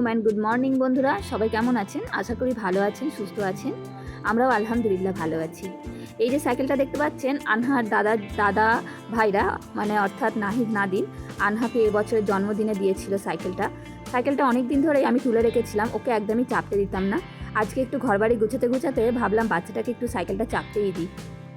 আলাইকুম and good morning বন্ধুরা। সবাই কেমন আছেন? আশা করি ভালো আছেন, সুস্থ আছেন। আমরাও আলহামদুলিল্লাহ ভালো আছি। এই যে সাইকেলটা দেখতে পাচ্ছেন, আনহার দাদা দাদা ভাইরা মানে অর্থাৎ নাহিদ নাদিম, আনহাকে এবছরের জন্মদিনে দিয়েছিল সাইকেলটা সাইকেলটা অনেক দিন ধরেই আমি তুলে রেখেছিলাম, ওকে একদমই চাপতে দিতাম না। আজকে একটু ঘরবাড়ি গুছাতে গুছাতে ভাবলাম বাচ্চাটাকে একটু সাইকেলটা চাপতেই দিই।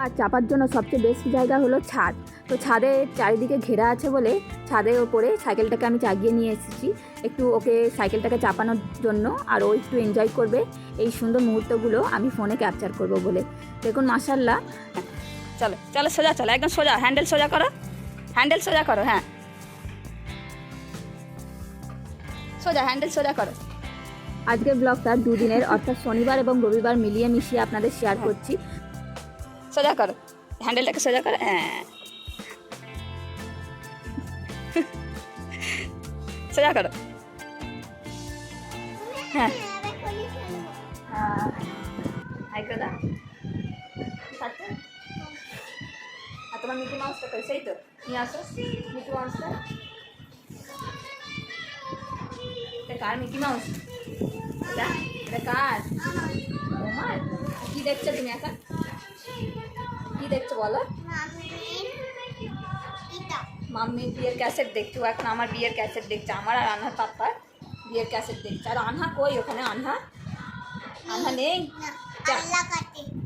আর চাপার জন্য সবচেয়ে বেস্ট জায়গা হলো ছাদ। তো ছাদে চারিদিকে ঘেরা আছে বলে ছাদের ওপরে সাইকেলটাকে আমি চাগিয়ে নিয়ে এসেছি। একটু ওকে সাইকেলটাকে চাপানোর জন্য আর ও একটু এনজয় করবে এই সুন্দর মুহূর্তগুলো আমি ফোনে ক্যাপচার করব বলে। দেখুন মাসাল্লাহ চলো চলো সোজা চলো একদম সোজা হ্যান্ডেল সোজা করো। হ্যান্ডেল সোজা করো হ্যাঁ। সোজা হ্যান্ডেল সোজা করো। আজকের ব্লগটা দুদিনের অর্থাৎ শনিবার এবং রবিবার মিলিয়ে মিশিয়ে আপনাদের শেয়ার করছি। সোজা করো হ্যান্ডেলটাকে সোজা করো হ্যাঁ সোজা করো হ্যাঁ হাই করে দাও খাচ্ছে? আর তোমার মিকি মাউসটা কই সেই তো নিয়ে আসো মিকি মাউসটা এটা কার মিকি মাউস এটা এটা কার তোমার কি দেখছ বলো। মাম্মির বিয়ের ক্যাসেট দেখছ এখন আমার বিয়ের ক্যাসেট দেখছে, আমার আর আনহার পাপ্পার বিয়ের ক্যাসেট দেখছে। আর আনহা কই ওখানে? আনহা? আনহা নেই?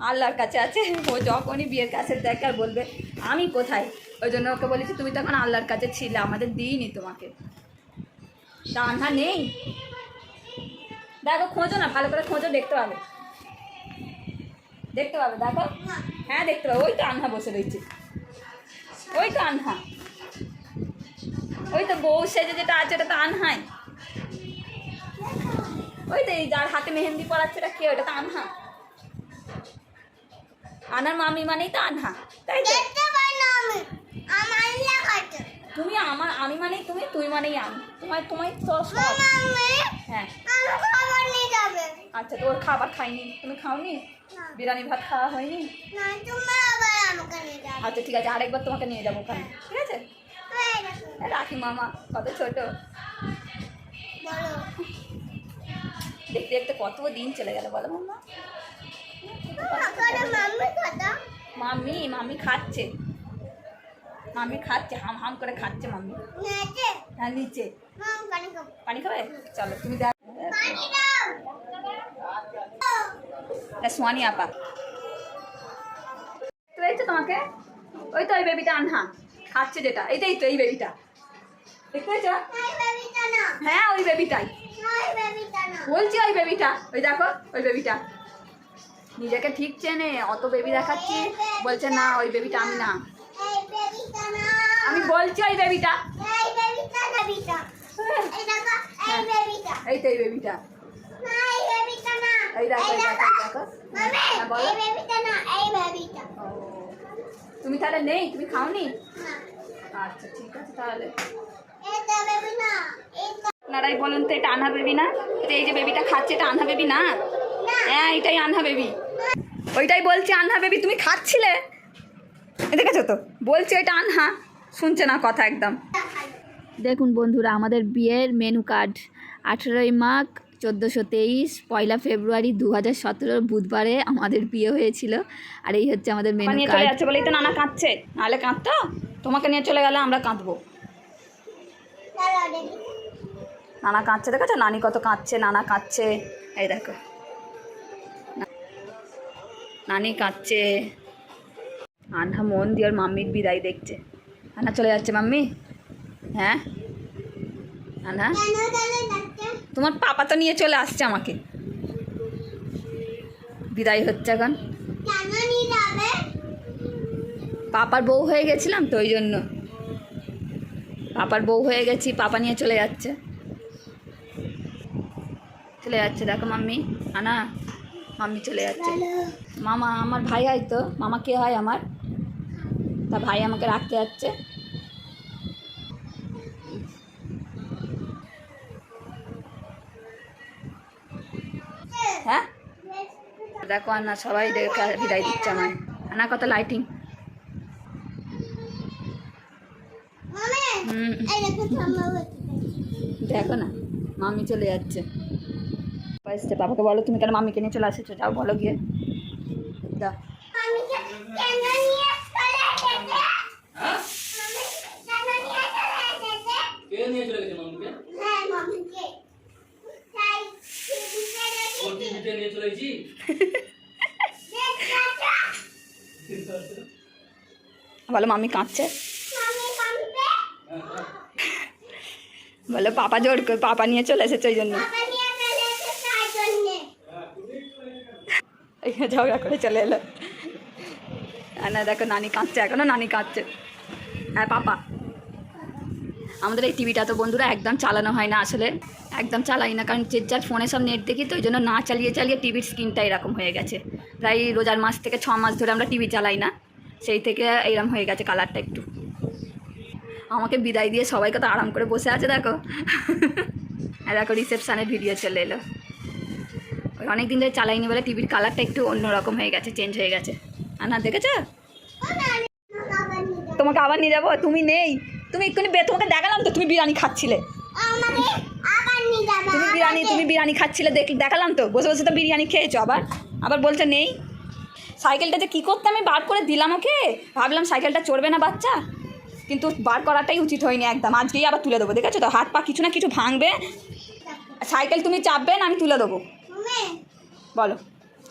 আল্লাহর কাছে আছে। ও যখনই বিয়ের ক্যাসেট দেখে আর বলবে, আমি কোথায়? ওই জন্য ওকে বলেছি, তুমি তখন আল্লাহর কাছে ছিলে, আমাদের দিইনি তোমাকে। তা আনহা নেই? দেখো, খোঁজো না, ভালো করে খোঁজো, দেখতে পাবে। দেখতে পাবে, দেখো। হ্যাঁ দেখতে পাবে। ওই তো আনহা বসে রয়েছে। ওই তো আনহা। ওই তো বউ সেজে যেটা আছে ওটা তো আনহাই। ওই তো এই যার হাতে মেহেন্দি পড়াচ্ছে ওটা কে? ওটা তো আনহা। আনার মামি মানেই তো আনহা। তাই তো? তুমি আমার আমি মানেই তুমি তুই মানেই আমি। তোমার তোমায় তো সব। হ্যাঁ। আচ্ছা তোর খাবার খাইনি? তুমি খাওনি? বিরিয়ানি ভাত খাওয়া হয়নি? আচ্ছা ঠিক আছে আরেকবার তোমাকে নিয়ে যাব ওখানে। ঠিক আছে? হ্যাঁ, রাখি মামা কত ছোট। দেখতে দেখতে কত দিন চলে গেল বলো মাম্মা মাম্মি মাম্মি খাচ্ছে। মাম্মি খাচ্ছে হাম হাম করে খাচ্ছে মাম্মি। হ্যাঁ নিচে। পানি খাবে। চলো তুমি দেখ সোয়ানি আপা। দেখতে তোমাকে? ওই তো ওই বেবিটা আনহা। খাচ্ছে যেটা। এইটাই তো এই বেবিটা দেখতে পেয়েছ? হ্যাঁ ওই বেবিটাই বলছি ওই বেবিটা ওই দেখো ওই বেবিটা নিজেকে ঠিক চেনে অত বেবি দেখাচ্ছি। বলছে না ওই বেবিটা আমি না। আমি বলছি ওই বেবিটা। এই তো এই বেবিটা। তুমি তাহলে নেই? তুমি খাওনি? আচ্ছা ঠিক আছে তাহলে। আপনারাই বলুন তো এটা আনহা বেবি না? এই যে বেবিটা খাচ্ছে এটা আনহা বেবি না। হ্যাঁ এটাই আনহা বেবি। ওইটাই বলছি আনহা বেবি তুমি খাচ্ছিলে? দেখেছ তো? বলছি ওইটা আনহা শুনছে না কথা একদম। দেখুন বন্ধুরা আমাদের বিয়ের মেনু কার্ড আঠেরোই মাঘ চোদ্দোশো তেইশ পয়লা ফেব্রুয়ারি দু হাজার সতেরোর বুধবারে আমাদের বিয়ে হয়েছিল। আর এই হচ্ছে আমাদের মেনু নিয়ে চলে যাচ্ছে বলেই তো নানা কাঁদছে। নাহলে কাঁদতো? তোমাকে নিয়ে চলে গেলে আমরা কাঁদবো। নানা কাঁদছে দেখেছ? নানি কত কাঁদছে নানা কাঁদছে। এই দেখো। নানি কাঁদছে। আনহা মন দিয়ে ওর মাম্মির বিদায় দেখছে। আনা চলে যাচ্ছে মাম্মি। হ্যাঁ? আনা তোমার পাপা তো নিয়ে চলে আসছে আমাকে। বিদায় হচ্ছে এখন। পাপার বউ হয়ে গেছিলাম তো ওই জন্য। পাপার বউ হয়ে গেছি, পাপা নিয়ে চলে যাচ্ছে। চলে যাচ্ছে, দেখো মাম্মি। আনা মাম্মি চলে যাচ্ছে। মামা, আমার ভাই হয় তো। মামা কে হয় আমার? তা ভাই আমাকে রাখতে যাচ্ছে। হ্যাঁ? দেখো আনা সবাই দেখে বিদায় দিচ্ছে আমায়। আনা কত লাইটিং দেখো না, মামি চলে যাচ্ছে। বাবাকে বলো, তুমি কেন মাম্মিকে নিয়ে চলে আসেছো? যাও, বলো গিয়ে দা মামিকে কেন নিয়ে চলে এসেছে? মামি কেন নিয়ে চলে এসেছে? কে নিয়ে চলে গেছে মামুকে হ্যাঁ, মামিকে। তাই টিভিতে ওর দেখেছি। দেখেছ? বলো মাম্মি কাঁদছে? মামি বলো, পাপা জোর করে, পাপা নিয়ে চলে এসেছে ওই জন্য। ঝগড়া করে চলে এলো। না, দেখো, নানি কাঁদছে, এখনও নানি কাঁদছে। হ্যাঁ পাপা, আমাদের এই টিভিটা তো বন্ধুরা একদম চালানো হয় না আসলে। একদম চালাই না, কারণ যে যার ফোনে সব নেট দেখি তো, ওই জন্য না চালিয়ে চালিয়ে টিভির স্ক্রিনটা এরকম হয়ে গেছে। প্রায় রোজার মাস থেকে ছ মাস ধরে আমরা টিভি চালাই না, সেই থেকে এরকম হয়ে গেছে কালারটা একটু। আমাকে বিদায় দিয়ে সবাই কত আরাম করে বসে আছে, দেখো। আর দেখো রিসেপশানের ভিডিও চলে এলো। ওই অনেক দিন ধরে চালাইনি বলে টিভির কালারটা একটু অন্যরকম হয়ে গেছে চেঞ্জ হয়ে গেছে। না দেখেছ। তোমাকে আবার নিয়ে যাব? তুমি নেই। তুমি বে তোমাকে দেখালাম তো, তুমি বিরিয়ানি খাচ্ছিলে আমাকে আবার নিয়ে যাবে, তুমি বিরিয়ানি তুমি বিরিয়ানি খাচ্ছিলে দেখ দেখালাম তো। বসে বসে তো বিরিয়ানি খেয়েছো আবার। আবার বলছে নেই। সাইকেলটা যে কী করতে আমি বার করে দিলাম ওকে। ভাবলাম সাইকেলটা চড়বে না বাচ্চা। কিন্তু বার করাটাই উচিত হয়নি একদম। আজকেই আবার তুলে দেবো দেখেছ তো? হাত পা কিছু না কিছু ভাঙবে। সাইকেল তুমি চাপবে না আমি তুলে দেবো। বলো।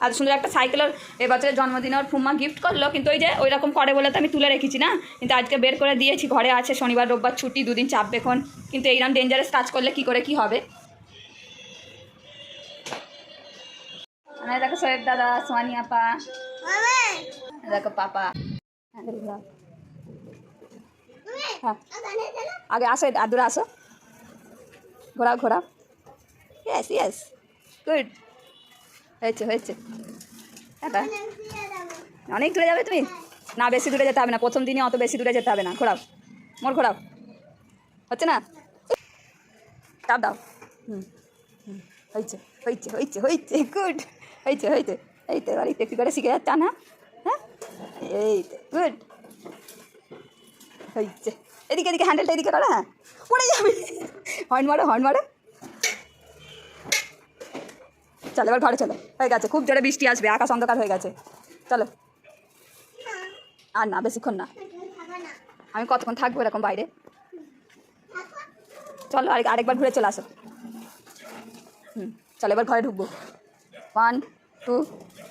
আর সুন্দর একটা সাইকেলের এবছরের জন্মদিনে ওর ফুম্মা গিফট করল। কিন্তু ওই যে ওই রকম করে বলে তো আমি তুলে রেখেছি না? কিন্তু আজকে বের করে দিয়েছি ঘরে আছে শনিবার রোববার ছুটি দুদিন চাপবে এখন। কিন্তু এইরকম ডেঞ্জারাস কাজ করলে কি করে কি হবে? মানে দেখো সোয়েব দাদা সোয়ানি আপা দেখো পাপা আগে আসো আদুরা আসো ঘোরাও ঘোরাও ইয়েস ইয়েস গুড হয়েছে হয়েছে। অনেক দূরে যাবে তুমি না বেশি দূরে যেতে হবে না প্রথম দিনে অত বেশি দূরে যেতে হবে না ঘোরাও মোর ঘোরাও হচ্ছে না চাপ দাও হুম হয়েছে হয়েছে হয়েছে হয়েছে গুড হয়েছে হয়েছে এই তো এবার একটু করে শিখে যাচ্ছ না হ্যাঁ? এই তো, গুড। হয়েছে এদিকে এদিকে হ্যান্ডেলটা এদিকে করো হ্যাঁ? পড়ে যাবে। হর্ন মারো হর্ন মারো। চলো, এবার ঘরে চলো। হয়ে গেছে, খুব জোরে বৃষ্টি আসবে, আকাশ অন্ধকার হয়ে গেছে। চলো। আর না, বেশিক্ষণ না। আমি কতক্ষণ থাকব এরকম বাইরে? চলো আরেক আরেকবার ঘুরে চলে আসো। হুম, চলো, এবার ঘরে ঢুকবো। ওয়ান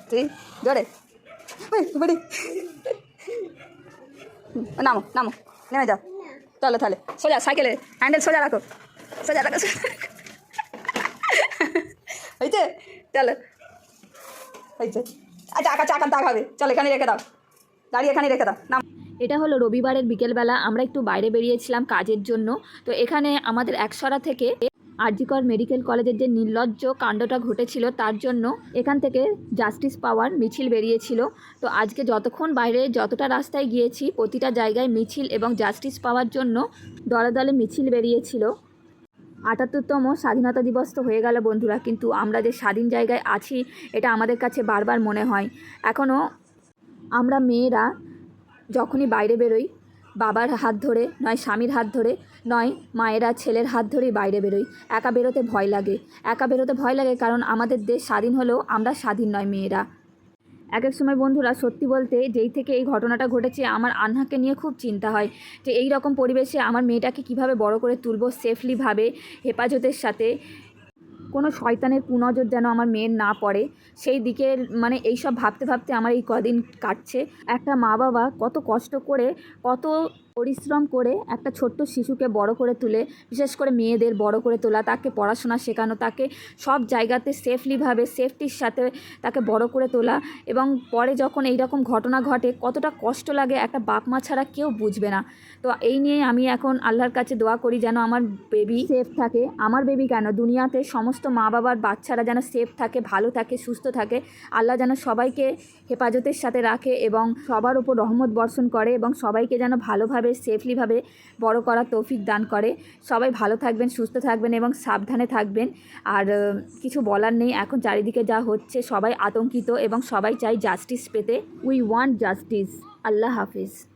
থ্রি জোরে। ওই, বাড়ি। নামো নামো নেমে যাও। চলো তাহলে সোজা সাইকেলে হ্যান্ডেল সোজা রাখো। সোজা রাখো। হয়েছে চলো। হয়েছে আচ্ছা আঁকা চাকা তাকাবে চলো এখানে রেখে দাও। গাড়ি এখানে রেখে দাও। নাম। এটা হলো রবিবারের বিকেলবেলা। আমরা একটু বাইরে বেরিয়েছিলাম কাজের জন্য। তো এখানে আমাদের একসরা থেকে আরজিকর মেডিকেল কলেজের যে নির্লজ্জ কাণ্ডটা ঘটেছিল, তার জন্য এখান থেকে জাস্টিস পাওয়ার মিছিল বেরিয়েছিল। তো আজকে যতক্ষণ বাইরে যতটা রাস্তায় গিয়েছি, প্রতিটা জায়গায় মিছিল এবং জাস্টিস পাওয়ার জন্য দলে দলে মিছিল বেরিয়েছিল। আটাত্তরতম স্বাধীনতা দিবস তো হয়ে গেল বন্ধুরা, কিন্তু আমরা যে স্বাধীন জায়গায় আছি, এটা আমাদের কাছে বারবার মনে হয়। এখনও আমরা মেয়েরা যখনই বাইরে বেরোই বাবার হাত ধরে, নয় স্বামীর হাত ধরে, নয় মায়েরা ছেলের হাত ধরেই বাইরে বেরোই। একা বেরোতে ভয় লাগে। একা বেরোতে ভয় লাগে কারণ আমাদের দেশ স্বাধীন হলেও আমরা স্বাধীন নয় মেয়েরা। এক এক সময় বন্ধুরা, সত্যি বলতে যেই থেকে এই ঘটনাটা ঘটেছে, আমার আনহাকে নিয়ে খুব চিন্তা হয় যে, এই রকম পরিবেশে আমার মেয়েটাকে কীভাবে বড় করে তুলবো সেফলিভাবে হেফাজতের সাথে? কোনো শয়তানের কুনজর যেন আমার মেয়ের না পড়ে, সেই দিকে মানে এইসব ভাবতে ভাবতে আমার এই কদিন কাটছে। একটা মা বাবা কত কষ্ট করে, কত পরিশ্রম করে একটা ছোট্ট শিশুকে বড় করে তুলে, বিশেষ করে মেয়েদের বড় করে তোলা, তাকে পড়াশোনা শেখানো, তাকে সব জায়গাতে সেফলিভাবে সেফটির সাথে তাকে বড় করে তোলা এবং পরে যখন এই রকম ঘটনা ঘটে, কতটা কষ্ট লাগে একটা বাপ মা ছাড়া কেউ বুঝবে না। তো এই নিয়ে আমি এখন আল্লাহর কাছে দোয়া করি যেন আমার বেবি সেফ থাকে। আমার বেবি কেন? দুনিয়াতে সমস্ত মা বাবার বাচ্চারা যেন সেফ থাকে, ভালো থাকে, সুস্থ থাকে। আল্লাহ যেন সবাইকে হেফাজতের সাথে রাখে এবং সবার উপর রহমত বর্ষণ করে এবং সবাইকে যেন ভালোভাবে সেফলিভাবে বড় করার তৌফিক দান করে। সবাই ভালো থাকবেন, সুস্থ থাকবেন এবং সাবধানে থাকবেন। আর কিছু বলার নেই, এখন চারিদিকে যা হচ্ছে সবাই আতঙ্কিত এবং সবাই চাই জাস্টিস পেতে। উই ওয়ান্ট জাস্টিস আল্লাহ হাফিজ।